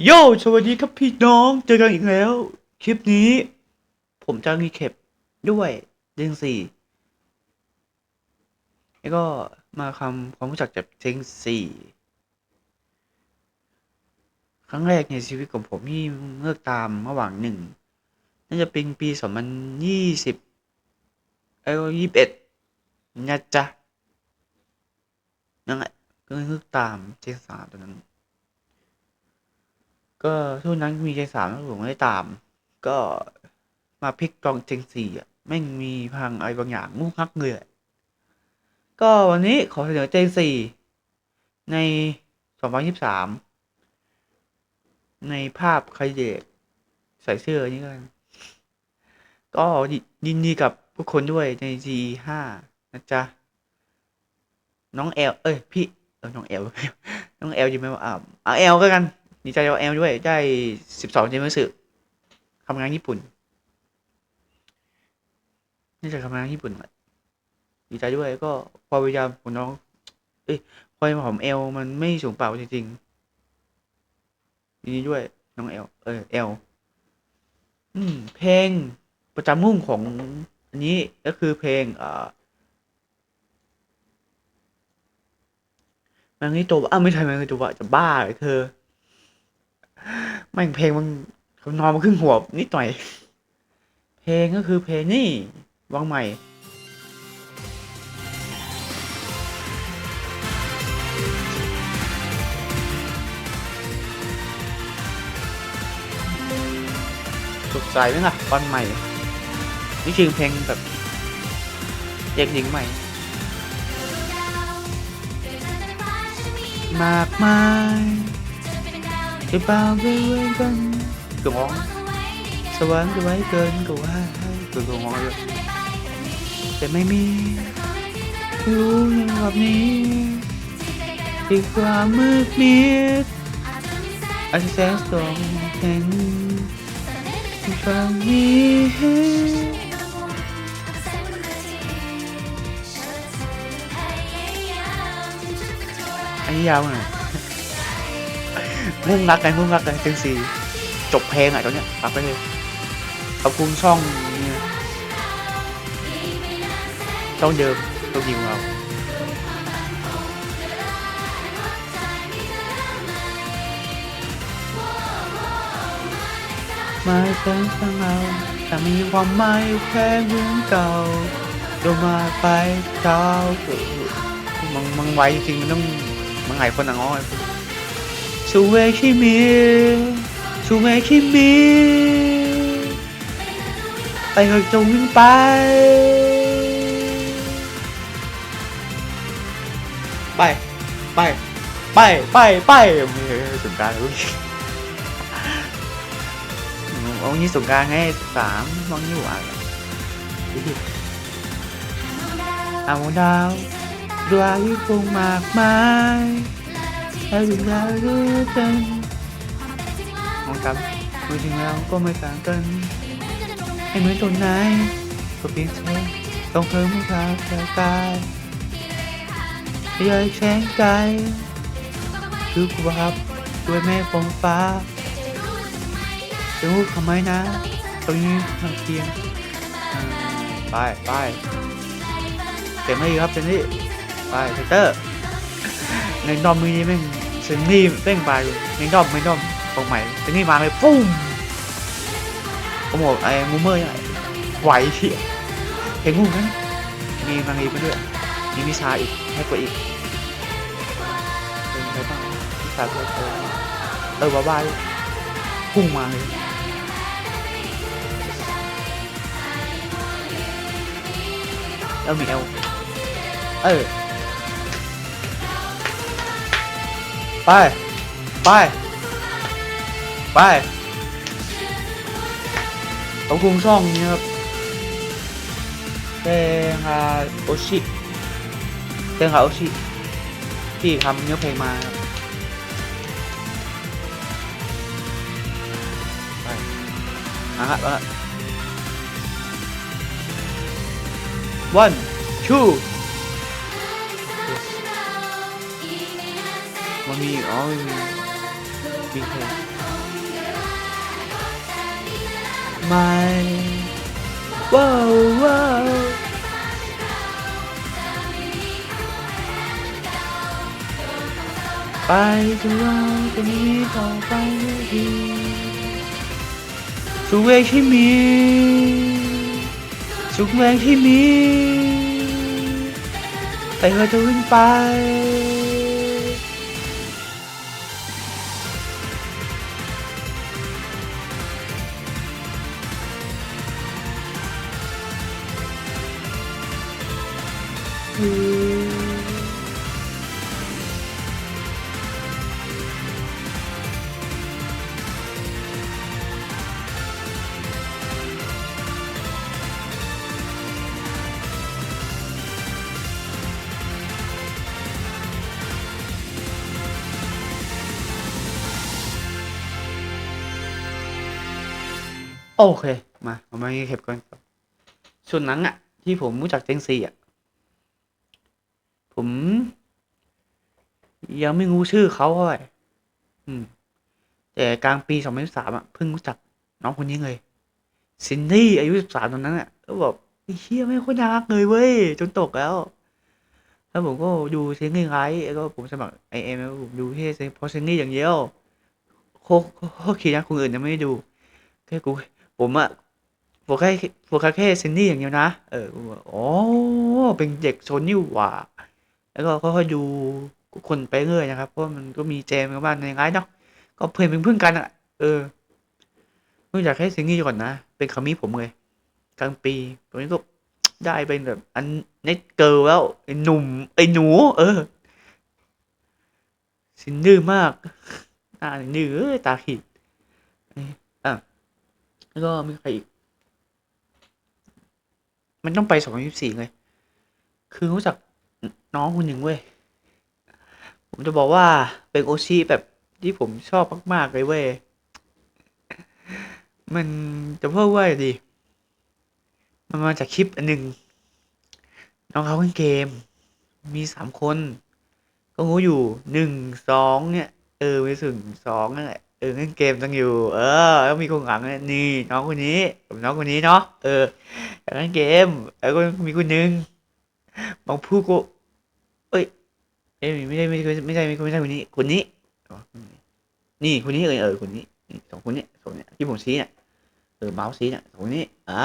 โยสวัสดีครับพี่น้อง เจอกันอีกแล้ว คลิปนี้ ผมจะรีแคปด้วยเรื่องสี่แล้วก็มาคำความรู้จักจากเจงสี่ครั้งแรกในชีวิตของผมที่เลิกตามระหว่างหนึ่งน่าจะเป็นปีสองพันยี่สิบเอ้ยี่สิบเอ็ดนะจ๊ะนั่นแหละก็เลยเลิกตามเจงสามตอนนั้น ก็ช่วงนั้นมีใจสามแล้วผมไม่ได้ตาม ก็มาพลิกกองเจงสี่อะแม่งมีพังอะไรบางอย่างงุกงักเลยอก็วันนี้ขอเสนอเจงสี่ในสองพันยี่สามในภาพใครเด็กใส่เสื้อนี่กันก็ยินดีกับทุกคนด้วยใน G ห้านะจ๊ะ น้องแอล เอ้ย พี่เออน้องแอล น้องแอลยิงไหมว่าอ่าเอาแอลก็กัน ดีใจกับแอลด้วยได้สิบสองเจมส์สึทำงานญี่ปุ่นนี่จะทำงานญี่ปุ่นดีใจด้วยก็ความพยายามของน้อง เอ้ยความพยายามขอลมันไม่สูงเปล่าจริงๆดีนี้ด้วยน้องแอลเออแอลอืม เพลงประจำมุ่งของอันนี้ก็คือเพลงเอ่อมันนี่ตัวอ้าวไม่ใช่มันนี่ตัวจะบ้าเลยเธอ แม่งเพลงมันเขานอนมาครึ่งหัวนิดหน่อย เพลงก็คือเพลงนี่วางใหม่สดใสไหมล่ะตอนใหม่ นี่คือเพลงแบบเด็กหญิงใหม่ มากมาย จะเปล่าไปเว้นกันก็มองสวรรค์ก็ไว้เกินก็ว่าก็ก็มองเลยแต่ไม่มีรู้ยังแบบนี้ที่ความมืดมิดอาจจะแสงส่องเห็นฟังนี้อันนี้ยาวหน่อย มุ่งรักกันมุ่งรักกันเจงสี่จบเพลงอะตอนเนี้ยฟังไปเลยขอบคุณช่องนี้ช่องเดิมช่องยิงของเรามาแสนฟังเราแต่มีความหมายแค่เหมือนเก่าโดนมาไปเช้ามันมันไวจริงมันต้องมันไงคนอะง้อ ชูเวคิมิชูเวคิมิไปเถอะจงวิ่งไปไปไปไปไปไปสุดการเถ้าถึแล้วก็จังมองกับเมื่ถึงแล้วก็ไม่ต่างกันให้เหมือนต้นไม้ก็เพียงเธอต้องเพิ่มให้ขากายขยายแข็งกายคือความด้วยแม่ฟองฟ้าจะรู้ทำไมนะ ตรงนี้ทางเคียงไปไปเต็มที่ครับเจนี่ไปเตอร์ในนอมมือนี้แม่ เซนนี่เร่งไปในดอมในดอมตรงใหม่เซนนี่มาเลยปุ้มผมบอกไอ้มูเมอร์ยังไงไหวเที่ยเพลงงูนั้นมีมังอีไปด้วยมีมิชาอีกให้กว่าอีกเป็นไงบ้างมิชาเออเออเออบ้าบายพุ่งมาเลยเอลมีเอลเออ ไป ไป ไปขอบคุณช่องนี้ครับเตงฮาโอชิเตงฮาโอชิที่ทำเนื้อเพลงมาครับไปอะฮะอะ one two มี อ๋อไม่มีบีเคไม่ว้าวว้าวไปจนเราจะมีต่อไปไม่ดีสุขเวที่มีสุขแรงที่มีแต่เราจะวิ่งไป โอเค มาผมมาเก็บก่อนครับส่วนหนังอะ ที่ผมรู้จักเจงซีอะ ผม ยังไม่รู้ชื่อเขาเท่าไหร่อืม แต่กลางปีสองพันสามอะเพิ่งรู้จักน้องคนนี้เลยซินดี้อายุสิบสามตอนนั้นอะก็บอกไอ้เฮียไม่งโคนน่ารักเลยเว้ย จนตกแล้ว แล้วผมก็ดูเซนนี่ไลท์แล้วก็ผมสมัครไอเอ็มแล้วผมดูแค่เซนเพราะเซนนี่อย่างเดียวโคโคคิดนะคนอื่นยังไม่ได้ดูแค่กูผมอะโฟกัสโฟกัสแค่เซนนี่อย่างเดียวนะ เออผมว่าอ๋อ เป็นเด็กโซนนี่หว่า แล้วก็ค่อยๆดูคนไปเรื่อยนะครับ เพราะมันก็มีเจมกันบ้างในไงเนาะก็เพื่อนเป็นเพื่อนกันอะเออรู้จักแค่เซนนี่ก่อนนะ เป็นคามิผมเลยกลางปีตรงนี้ก็ได้เป็นแบบ อันเน็ตเกิร์ลแล้วไอ้หนุ่ม ไอ้หนู เออ สินดื้อมากหน้าดื้อตาขีดอะแล้วก็มีใครอีก มันต้องไปสองพันยี่สี่เลย คือรู้จัก น้องคนหนึ่งเว้ย ผมจะบอกว่าเป็นโอชิแบบที่ผมชอบมาก ๆ เลยเว้ย มันจะพูดว่าดี มันมาจากคลิปอันหนึ่งน้องเขาเล่นเกม มีสามคน ก็งูอยู่หนึ่งสองเนี่ย เออไม่ถึงสองนั่นแหละเออเล่นเกมตั้งอยู่ เออ แล้วมีคนหลังนี่น้องคนนี้กับน้องคนนี้เนาะเอออยากเล่นเกม แล้วก็มีคนหนึ่งบางพูดก็ เอ้ย เอ้ยไม่ได้ไม่ใช่ไม่ใช่ไม่ใช่ไม่ใช่คนนี้คนนี้นี่คนนี้เออเออคนนี้สองคนนี้สองเนี่ยที่ผมชี้เนี่ยเออเมาส์ชี้เนี่ยสองคนนี้อ่า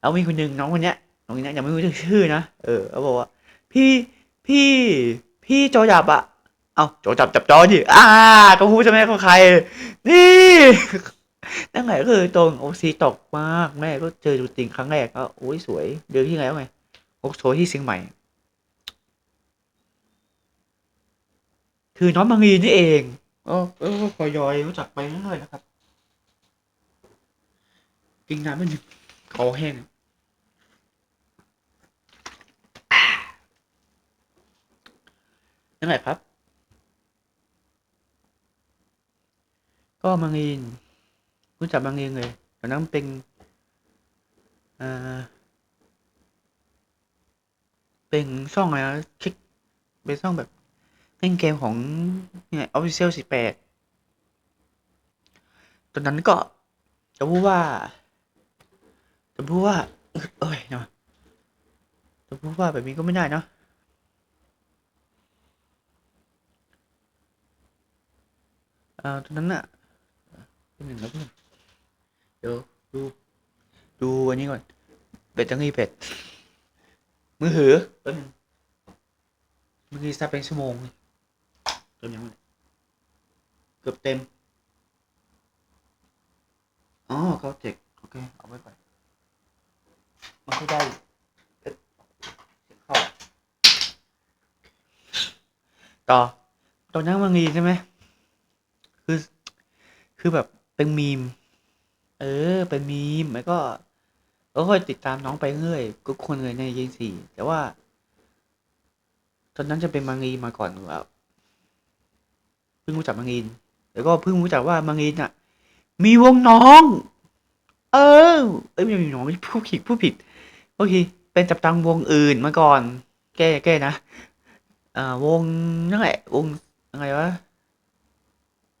แล้วมีคนหนึ่งน้องคนเนี้ยน้องคนเนี้ยยังไม่รู้ชื่อนะเออเขาบอกว่า พี่พี่พี่จอจับอะเอาจอจับจับจอดิอ่าก็พูดใช่ไหมเขาใคร นี่นั่นแหละก็คือตรงโอซีตกมากแม่ก็เจอตัวจริงครั้งแรกก็โอ้ยสวยเดินที่ไหนวไงโอกโซที่เชียงใหม่ คือน้องมังรีนี่เองเออเออพอยอยรู้จักไปเรื่อยๆนะครับกินน้ำไม่หนึ่งคอแห้งนั่นแหละครับ ก็มังรีนรู้จักมังรีนเลยตอนนั้นเป็นอ่าเป็นช่องอะไรนะคลิกเป็นช่องแบบ เล่นเกมของเนี่ย Official 18 ตอนนั้นก็จะพูดว่า จะพูดว่า เอ้ยเนาะจะพูดว่าแบบนี้ก็ไม่ได้เนาะเอ่อตอนนั้นอะเป็นหนึ่งแล้วเพื่อนเดี๋ยวดูดูอันนี้ก่อนเป็ดจังงีเป็ดมือหือแป๊บนึงมือกี้ซับเป็นชั่วโมงเลย เต็มยังไงเกือบเต็ม อ๋อเขาเจ็กโอเค เอาไว้ก่อน มันก็ได้เอ๊ะเข้าต่อ ตอนนั้นมังีใช่ไหม คือ คือแบบเป็นมีม เออ เป็นมีมแล้วก็ก็ค่อยติดตามน้องไปเรื่อยก็คนเลยในยีสี่แต่ว่า ตอนนั้นจะเป็นมังงีมาก่อนแบบ พิ่งรู้จักมังงีนแล้วก็เพิ่งรู้จักว่ามังงีนอะ มีวงน้อง เออ เอ้ยไม่มีน้องผู้ผิดผู้ผิดโอเค เป็นจับตังวงอื่นมาก่อน แก้แก้นะอ่าวงนั่นแหละวงอะไรวะ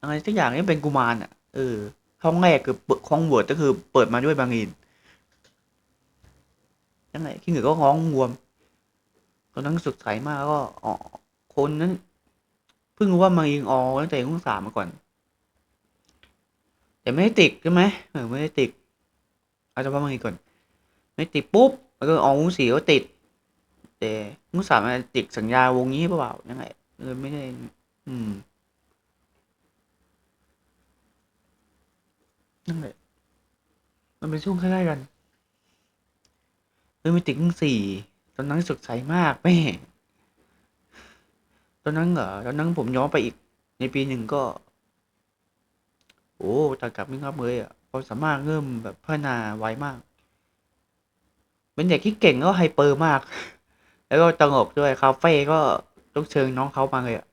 อะไรสักอย่างนี่เป็นกุมารอะเออห้องแรกคือเปิดห้องเวิร์ดก็คือเปิดมาด้วยบางอินยังไงที่เหนือก็ร้องงวมตอนนั้นสุดใสมากก็อ๋อคนนั้น พิ่งรู้ว่าบางอินออตั้งแต่ห้องสามมาก่อน แต่ไม่ได้ติดใช่ไหมเออไม่ได้ติดเอาจะว่าบางอินก่อน ไม่ติดปุ๊บแล้วก็ออกห้องสี่ก็ติด แต่ห้องสามมันติดสัญญาวงนี้เปล่ายังไงเออไม่ได้ อืมนั่นแหละมันเป็นช่วงใกล้ๆกันเออมีติ่งสี่ตอนนั้นสดใสมากแม่ อนนั้นเหรอตอนนั้นผมย้อนไปอีก ในปีหนึ่งก็ โอ้ตากลับไม่งับเลยอะความสามารถเริ่มแบบพัฒนาไวมาก เป็นเด็กที่เก่งก็ไฮเปอร์มาก แล้วก็ตลกด้วยคาเฟ่ก็ต้องเชิญน้องเขามาเลยอะ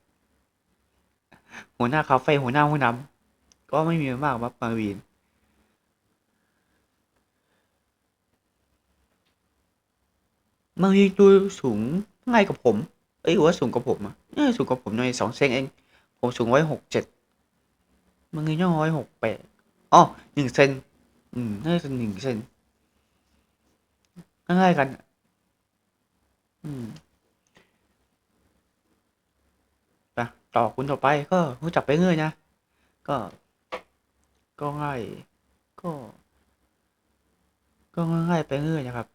หัวหน้าคาเฟ่หัวหน้าห้องน้ำก็ไม่มีมากมาปาวีนบางทีตัวสูงง่ายกับผม เอ้ยหรือว่าสูงกว่าผมอะเออสูงกว่าผมหน่อยสองเซนเอง ผมสูงร้อยหกเจ็ดบางทีย่อร้อยหกแปดอ๋อหนึ่งเซนอืมน่าจะหนึ่งเซนง่ายๆกัน อืมไปต่อคุณต่อไปก็รู้จักไปเรื่อยนะ ก็ ก็ง่าย ก็ ก็ง่ายไปเรื่อยนะครับ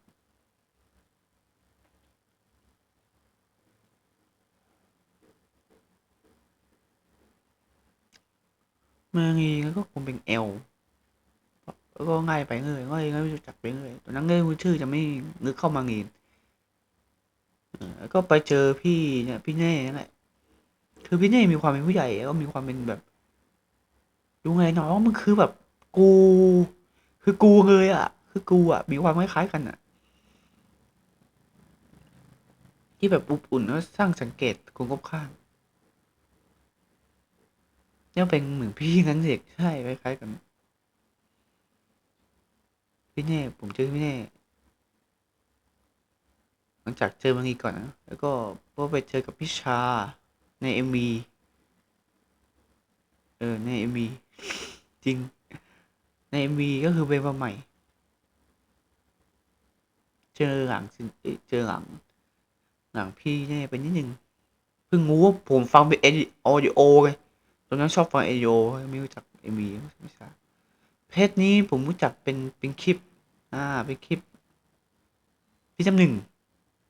เมืองก็คงเป็นเอลก็ง่ายไปเลยง่ายง่ายจักไปเลยตอนนั้นเงยชื่อจะไม่นึกเข้ามางีนเออแล้วก็ไปเจอพี่เนี่ยพี่เน่นั่นแหละคือพี่เน่มีความเป็นผู้ใหญ่แล้วก็มีความเป็นแบบยังไงน้องมันคือแบบกู คือกูเลยอะ คือกูอะ มีความคล้ายๆกันอะ ที่แบบอบอุ่นแล้วสร้างสังเกตคนรอบข้าง เนี่ยเป็นเหมือนพี่นั้นเด็กใช่คล้ายๆกันพี่เน่ผมเจอพี่เน่หลังจากเจอบางทีก่อนนะแล้วก็ก็ไปเจอกับพี่ชาในเอ็มวีเออในเอ็มวีจริงในเอ็มวีก็คือเวฟใหม่ เจอหลังเจอหลัง หลังพี่เน่ไปนิดนึงเพิ่งรู้ว่าผมฟังเป็นออดิโอไง ตอนนั้นชอบฟังเอโยไม่รู้จักเอ็มวีไม่ทราบเพจนี้ผมรู้จักเป็นเป็นคลิป อ่า เป็นคลิปพี่จำหนึ่ง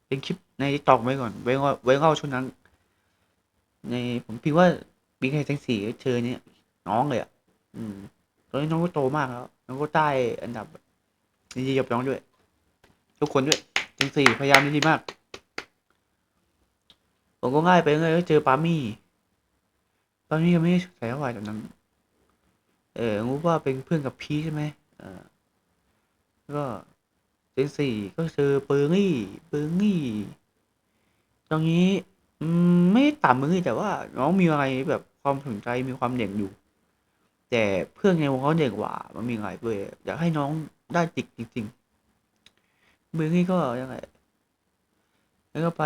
เป็นคลิปในตอกไว้ก่อนไว้ว่าไว้เล่าช่วงนั้น ในผมพิมพ์ว่าบิ๊กไฮแท็กสี่เจอเนี่ยน้องเลยอะ อืม ตอนนี้น้องก็โตมากแล้ว น้องก็ได้อันดับดีๆกับน้องด้วย ทุกคนด้วยจังสี่พยายามดีมาก ผมก็ง่ายไปเลยก็เจอปามี่ อนนี้ยังไม่ได้ใส่เท่าไหร่ตอนนั้น เออรู้ว่าเป็นเพื่อนกับพีใช่ไหมออแล้วก็เจนสี่ก็เจอเปอร์รี่เปอร์รี่ ตรงนี้อืมไม่ต่ำมือแต่ว่า น้องมีอะไรแบบความสนใจมีความเด่นอยู่ แต่เพื่อนในวงเขาเด่นกว่า มันมีอะไรด้ยอยากให้น้องได้ติกจริงๆเบอร์รี่ก็ยังไงแล้วก็ไป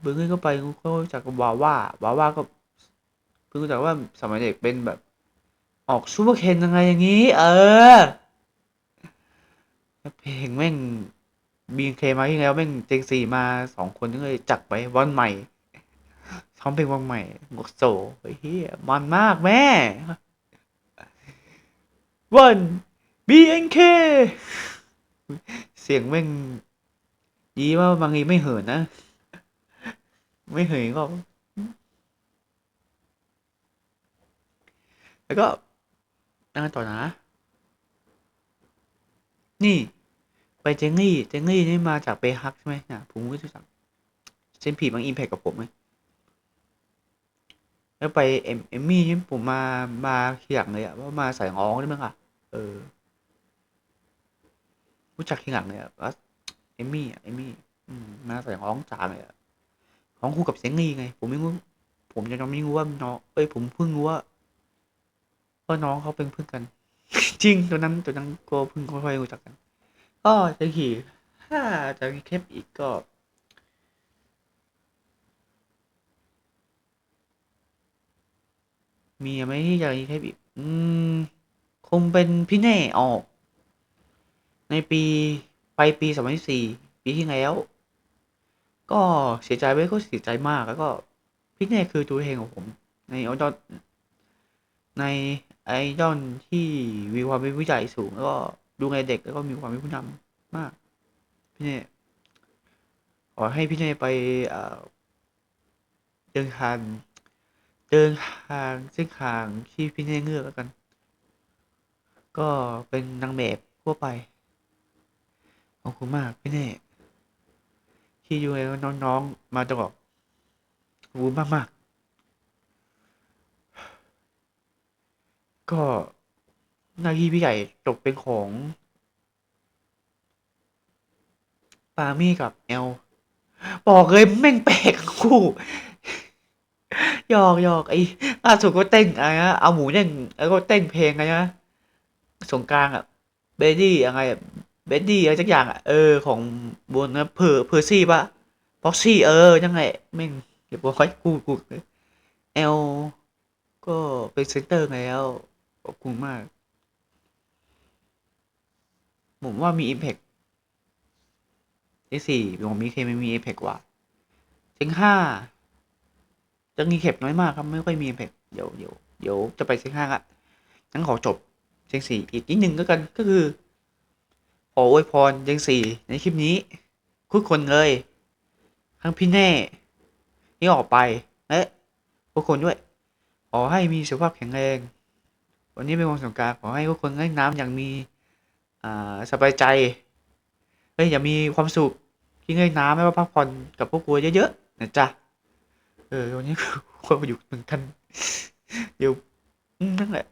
เบอร์รี่ก็ไปก็จากวาว่าวาว่าก็ เพิ่งรู้จักว่าสมัยเด็กเป็นแบบ ออกซูเปอร์เคนยังไงอย่างนี้ เออเพลงแม่งบีเคมาที่แล้วแม่งเจงสี่มาสองคนก็เลยจัดไปวันใหม่ท้องเพลงวันใหม่งกโซเฮ้ยเฮียมันมากแม่วันบีเอ็นเคเสียงแม่งดีว่าบางทีไม่เหินนะ ไม่เหินก็ แล้วก็ยังไงต่อนะ นี่ ไปเจงลี่เจงลี่นี่มาจากเปฮักใช่ไหมนะผมก็รู้จักเซนผีบางอิมแพคกับผมไหมแล้วไปเอ็มเอมมี่นี่ผมมามาทีหลังเลยอะว่ามาใส่ร้องได้ไหมล่ะเออ รู้จักทีหลังเลยอะว่าเอมมี่อะเอมมี่มาใส่ร้องจางเลยอะร้องคู่กับเซงลี่ไง ผมไม่รู้ผมยังไม่รู้ว่าน้องเอ้ยผมเพิ่งรู้ว่า ว่าน้องเขาเป็นเพื่อนกัน จริงตัวนั้นตัวนั้นก็เพิ่งค่อยๆรู้จักกัน ก็จะขี่ถ้าจะมีเคปอีกก็มีไหมที่จะรีเทปอีกอืม คงเป็นพี่แน่ออก ในปีไปปีสองพันสี่ปีที่แล้ว ก็เสียใจไว้ก็เสียใจมากแล้วก็ พี่แน่คือตัวเองของผม ในไอดอลใน ไอดอลที่มีความเป็นผู้ใหญ่สูง แล้วก็ดูในเด็กแล้วก็มีความเป็นผู้นำมาก พี่เน่ขอให้พี่เน่ไปเดินทางเดินทางเส้นทางที่พี่เน่เลือกแล้วกัน ก็เป็นนางแบบทั่วไปขอบคุณมากพี่เน่ที่อยู่ในน้องๆมาตลอดขอบคุณมากมากๆ ก็หน้าที่พี่ใหญ่ตกเป็นของ ปามี่กับแอลบอกเลยแม่งแปลกคู่หยอกหยอกไอ้ล่าสุดก็เต้นอะไรนะเอาหมูเด้งแล้วก็เต้นเพลงอะไรนะสงกานต์อะเบดดี้อะไรเบดดี้อะไรสักอย่างอะเออของบนนะเพอเพอร์ซี่ปะพ็อกซี่เออยังไงแม่งเดี๋ยวบอกค่อยกูกูแอลก็เป็นเซนเตอร์แล้ว ขอบคุณมาก ผมว่ามี Impact ที่สี่ผมมีเคไม่มี Impact ว่าเซ็งห้าจะมีเข็บน้อยมากครับ ไม่ค่อยมี Impact เดี๋ยวเดี๋ยวเดี๋ยวจะไปเซ็งห้าละงั้นขอจบเซ็งสี่อีกนิดนึงก็กันก็คือขออวยพรเซ็งสี่ในคลิปนี้ทุกคนเลยทั้งพี่แน่ที่ออกไปและทุกคนด้วย ขอให้มีสุขภาพแข็งแรง วันนี้เป็นวันสงกรารขอให้ทุกคนเล่นน้ำอย่างมีอ่าสบายใจเฮ้ยอย่ามีความสุขที่เล่นน้ำไม่ว่าพักผ่อนกับพวกกูเยอะๆนะจ๊ะเออวันนี้ควรอยู่เหมือนกันเดี๋ยวนั่นแหละ